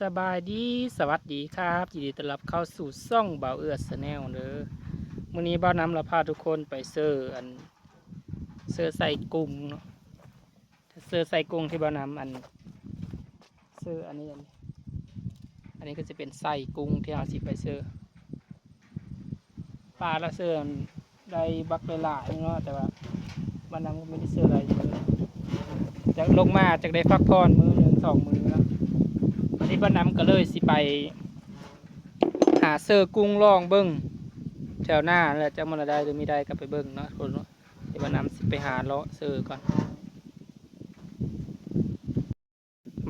สบายดีสวัสดีครับยินดีต้อนรับเข้าสู่ซ่องเบาเอือสแนลเด้อมื้อนี้บ้านน้ำเราพาทุกคนไปเซอร์อันเซอร์ใส่กุ้งเนาะเซอร์ใส่กุ้งที่บ้านน้ำอันเซอร์อันนี้อันนี้อันนี้ก็จะเป็นใส่กุ้งที่เราสิไปเซอร์ปลาละเซอร์ได้บักเลยหลายเนาะแต่ว่าบ้านน้ำก็ไม่ได้เซอร์อะไรเยอะจากลงมาจากได้พักผ่อนมือหนึ่งสองมือเนาะ วันนี้บ้านน้ำก็เลยสิไป หาเซอร์กุ้งล่องเบิ้งแถวหน้าแหล้วจะมันได้หรือไม่ได้ก็ไปเบิ้งเนาะคนเนาะเดี๋ยวบ้านน้ำสิไปหาเลาะเซอร์ก่อน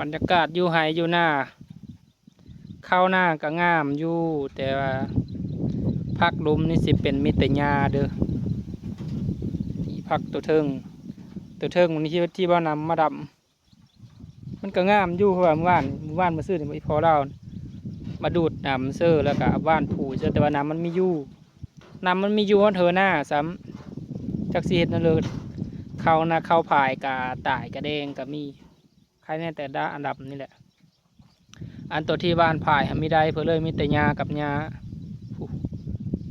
บรรยากาศอยู่ไฮอยู่หน้า เข้าหน้าก็งามอยู่แต่ว่าพักลุมนี่สิเป็นมิตรยาเด้อที่พักตัวเทิงตัวเทิงวันนี้ที่ที่บ้านน้ำมาดำ มันก็งามอยู่เพราะว่าเมื่อวานเมื่อวานมาซื้อนี่พอเรามาดูดน้ำเซอร์แล้วก็ว่านผูเสื้อแต่ว่าน้ำมันมีอยู่น้ำมันมีอยู่เธอหน้าซ้ำจักสีเห็ดนั่นเลยเขานะเข้าผายกาตายกระเดงก็มีใครแน่แต่ด้าอันดับนี่แหละ อันตัวที่บ้านผายไม่ได้เพื่อเลยมีแต่หญากับหญ้า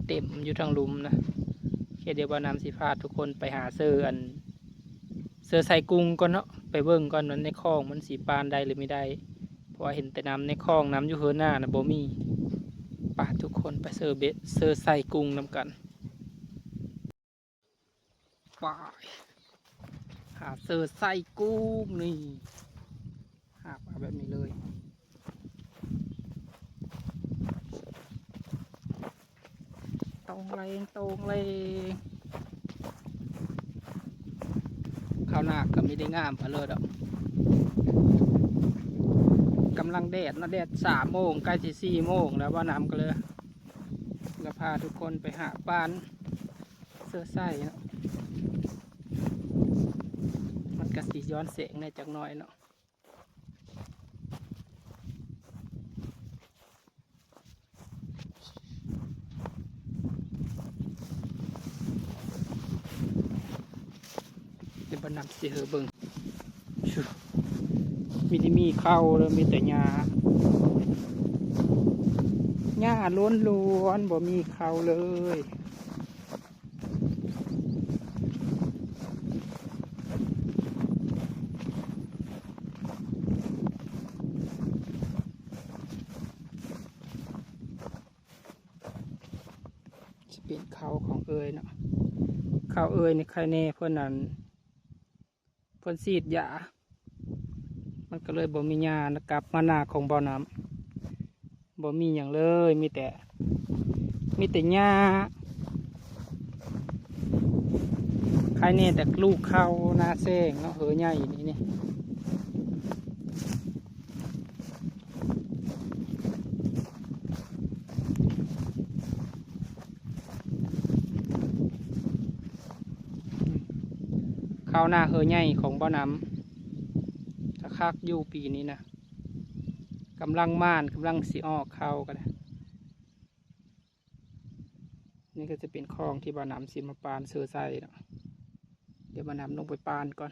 เต็มอยู่ทั้งลุมนะแค่เดียวว่าน้ำสีฟ้าทุกคนไปหาเซอร์อันเสือใส่กุ้งก่อนเนาะ ไปเบิ่งก่อนว่าในคลองมันสีปานได้หรือไม่ได้เพราะาเห็นแต่น้ำในคลองน้ำอยู่เฮือหน้านะบ่มีป่าทุกคนไปเสือเบ็ดเสือใส่กุ้งนำกันไปหาเสือใส่กุ้งนี่หาปลาแบบนี้เลยตรงเลยตรงเลย ข้าวหน้าก็ไม่ได้งามพะเลยดอกกำลังแดดนะแดดสามโมงใกล้จะสี่โมงแล้วว่าน้ำก็เลยจะพาทุกคนไปหาปานเสื้อไส้เนาะมันกระสีย้อนเสียงในจักหน่อยเนาะเดี๋ยวบ นำเสียเบิงมีที่มีเข้าแล้วมีแต่หญ้าหญ้าล้วนล้วนบ่มีเข้าเลยเป็นเขาของเอยเนาะเขาเอยในใครแน่เพื่อนนั้น เพื่นสีดยามันก็เลยบ่มีหญ้านะครับมาหน้าของบ่อน้ำบ่มีอย่างเลยมีแต่ มีแต่หญ้าใครเนี่ยแต่ลูกเข้านาเซงเนาะเหอใหญ่นี่นี่ ข้าวหน้าเฮอใหญ่ของบ่อน้ำถ้าคักอยู่ปีนี้นะกำลังม่านกำลังสีออกเข้ากันนี่ก็จะเป็นคลองที่บ่อน้ำสีมาปานเสือใส่เดี๋ยวบ่อน้ำลงไปปานก่อน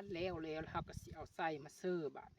านแล้วแล้วแล้วเราก็สิเอาใส่มาเสิร์ฟบาด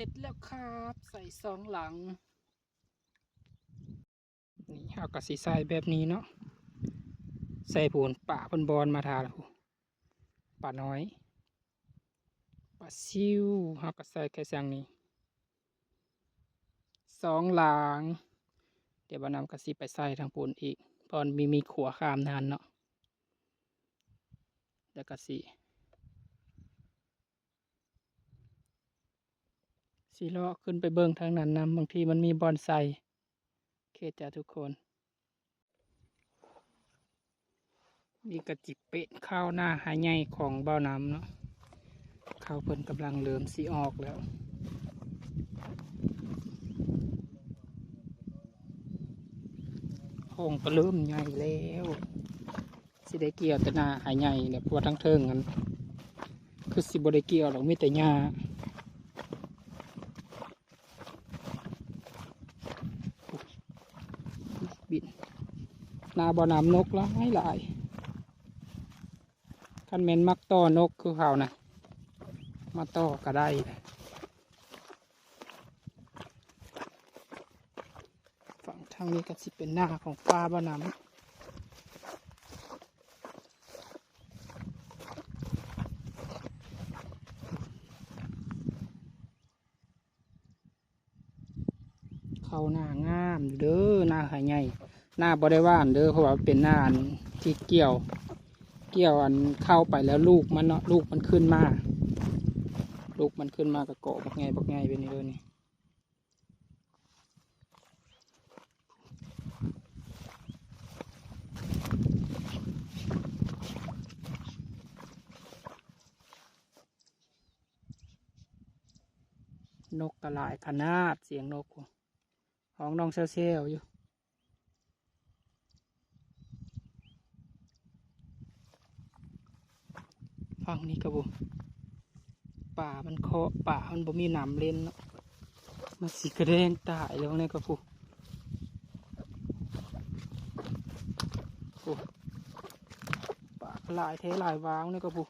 ร็จแล้วครับ ใส่สองหลัง นี่เอากระสีใส่แบบนี้เนาะใส่ผูนป่าเพนบอลมาทาแล้วป่าน้อยป่าซิวเอากระใส่แค่สังนี้สองหลัง เดี๋ยวบานำกระสีไปใส่ทางปูนอีกเพอนมีมีขัวขามนานเนาะเดี๋ยวกระสี สีเลาะขึ้นไปเบิ่งทางนั้นนำบางทีมันมีบอนไซเคจ้ะทุกคนนี่กระจิบเป็ดข้าวหน้าหายใหญ่ของเบ้าน้ำเนาะข้าวเพิ่นกำลังเริ่มสีออกแล้วโค้งก็เริ่มใหญ่แล้วสิได้เกี่ยวแต่หน้าหายใหญ่เนี่ยพวทั้งเทิงกันคือสิบได้เกี่ยวหรอกมีแต่หญ้า นาบ่อน้ำนกหลายหลายคันเมนมักต่อนกคือเขานะมาต่อก็ได้ฝั่งทางนี้ก็สิเป็นหน้าของปลาบ่อน้ำเข้าหน้างามเด้อหน้าหายใหญ่ หน้าบ่ได้ว่านเด้อเพราะว่าเป็นหน้าอันที่เกี่ยว เกี่ยวอันเข้าไปแล้วลูกมันเนาะลูกมันขึ้นมา ลูกมันขึ้นมากับเกาะบักไงบักไงเป็นนี่เลยนี่นกกระหลายขนาดเสียงนกห้องน้องเซลเซลอยู่ ฝั่งนี้กระบุ ป่ามันเคาะป่ามันบ่มีหนามเล่นเนาะมันสีกระเด้งตายแล้วเนี่ยกระบุโอ้ป่าหลายเทหลายวางเนี่ยกระบุ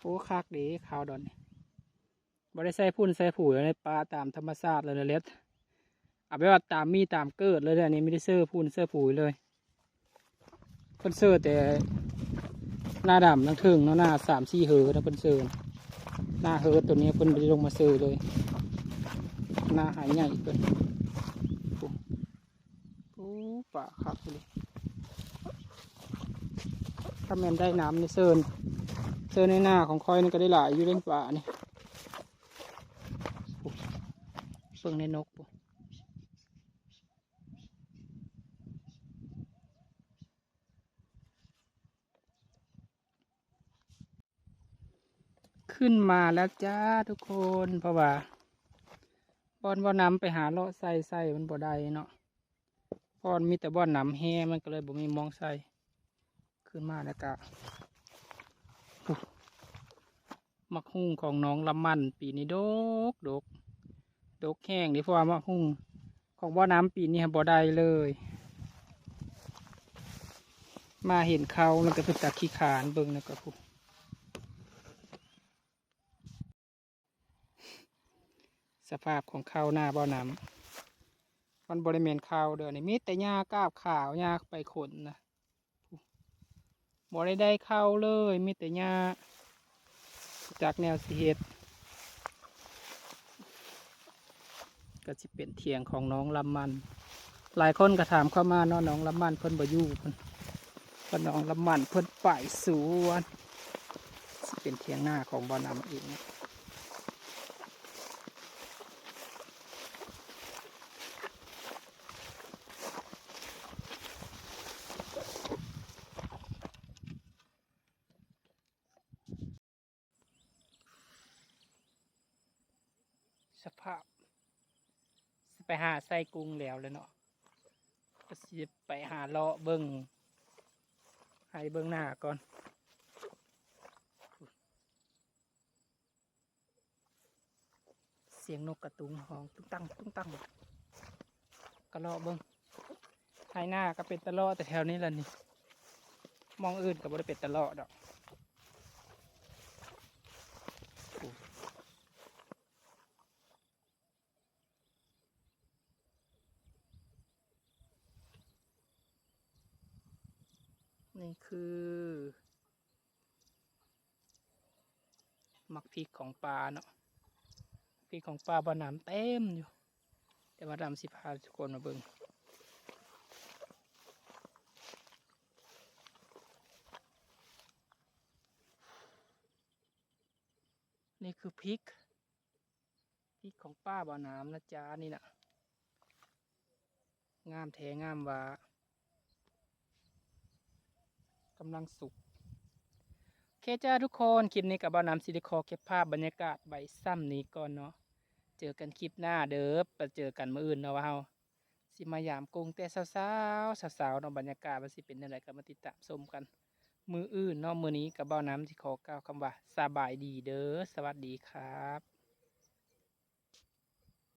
โอ้คักดีขาวดอนนี่บ่ได้ใส่พุ่นใส่ปุ๋ยในป่าตามธรรมชาติเลยนะเล็ด เอาไปว่าตามมีตามเกิดเลยเด้ออันนี้ไม่ได้เสื้อพูนเสื้อปุ๋ยเลยเพิ่นเสื้อแต่หน้าดำทั้งเทิงเนาะหน้าสามสี่เหอนะเพิ่นเสื้อหน้าเหอตัวนี้เพิ่นได้ลงมาเสื้อเลย หน้าหายใหญ่เกินโอ้ป่าคักเลยถ้าแมนได้น้ำในเซิร์นเซิร์นในหน้าของคอยนี่ก็ได้หลายอยู่เล่นป่านี่เบิ่งในนกปุ๊ ขึ้นมาแล้วจ้าทุกคนเพราะว่าบอนบ่อน้ำไปหาเลาะใส่ใส่มันบ่ได้เนาะเพอนมีแต่บ่อนน้ำแห้มันก็เลยบ่มีมองใส่ขึ้นมาแล้วก็โอ้มักหุ่งของน้องลำมันปีนี้ดกดกดกแห้งดี๋ยวเพราะว่ามักหุ่งของบ่อน้ำปีนี้บ่ได้เลย มาเห็นเขาแล้วก็เป็นตาขี้ขานเบิ่งนะก็พู สภาพของข้าวหน้าบ่อน้ำมันบริเวณข้าวเด้อนี่มีแต่หญ้ากาบขาวหญ้าไปขนนะบ่ได้ได้ข้าวเลย มีแต่หญ้าจากแนวสิเฮ็ดก็จะเป็นเถียงของน้องลำมัน หลายคนก็ถามเข้ามาเนาะน้องลำมันเพิ่นบ่อยู่เพิ่นเพิ่นน้องลำมันเพิ่นไปสวนเป็นเถียงหน้าของบ่อน้ำเอง สภาพสิไปหาไส้กรุงแล้วเลยเนาะก็สิไปหาเลาะเบิ้งให้เบิ้งหน้าก่อนเสียงนกกระตุงห้องตุ้งตั้งตุ้งตั้งกระเลาะเบิ้งให้หน้าก็เป็นตะเลาะแต่แถวนี้ละนี่ มองอื่นก็บ่ได้เป็นตะเลาะดอก นี่คือ หมักพริกของปลาเนาะพริกของปลาบะหนามเต็มอยู่ แต่ว่าดำสิพาทุกคนมาเบิ่งนี่คือพริกพริกของป้าบ่อน้ำนะจ๊ะนี่นะงามแท้งามว่า กำลังสุกโอเคจ้าทุกคนคลิปนี้กับบ้านน้ำซิลิคอเก็บภาพบรรยากาศใบซ้ำนี้ก่อนเนาะเจอกันคลิปหน้าเด้อไปเจอกันมื้ออื่นเนาะว่าเฮาสิมายามกรุงแต่สาวๆสาวๆเนาะบรรยากาศมันสิเป็นยังไงก็มาติดตามชมกัน มืออื่นเนาะมือนี้กับบ้านน้ำที่ขอกล่าวคำว่าสบายดีเด้อสวัสดีครับ